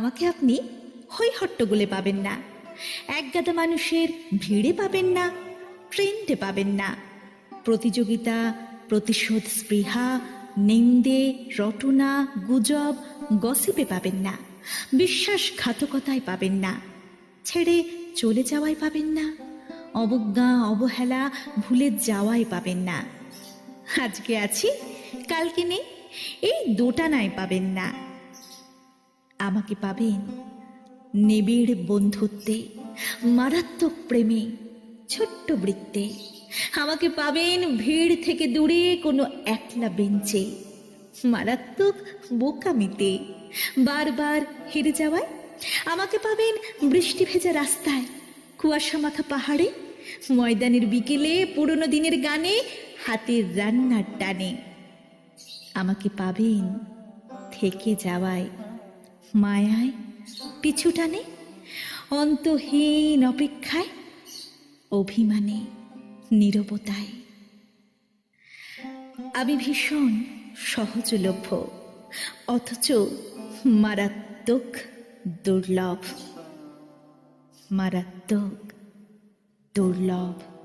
আমাকে আপনি হই হট্টগোলে পাবেন না। একগাদা মানুষের ভিড়ে পাবেন না, ট্রেন্ডে পাবেন না। প্রতিযোগিতা, প্রতিশোধ স্পৃহা, নিন্দে, রটনা, গুজব, গসিপে পাবেন না, বিশ্বাসঘাতকতায় পাবেন না, ছেড়ে চলে যাওয়াই পাবেন না, অবজ্ঞা, অবহেলা, ভুলে যাওয়াই পাবেন না। আজকে আছি, কালকে নেই, এই দোটানায় পাবেন না। আমাকে পাবেন নিবিড় বন্ধুত্বে, মারাত্মক প্রেমে, ছোট্ট বৃত্তে। আমাকে পাবেন ভিড় থেকে দূরে কোনো একলা বেঞ্চে, মারাত্মক বোকামিতে। বারবার হেরে যাওয়ায় আমাকে পাবেন বৃষ্টি ভেজা রাস্তায়, কুয়াশা মাখা পাহাড়ে, ময়দানের বিকেলে, পুরনো দিনের গানে, হাতের রান্নার টানে। আমাকে পাবেন থেকে যাওয়ায় মায়ায় পিছু টানে অন্তহীন অপেক্ষায়, অভিমানে, নীরবতায়। আমি ভীষণ সহজলভ্য, অথচ মারাত্মক দুর্লভ। মারাত্মক দুর্লভ।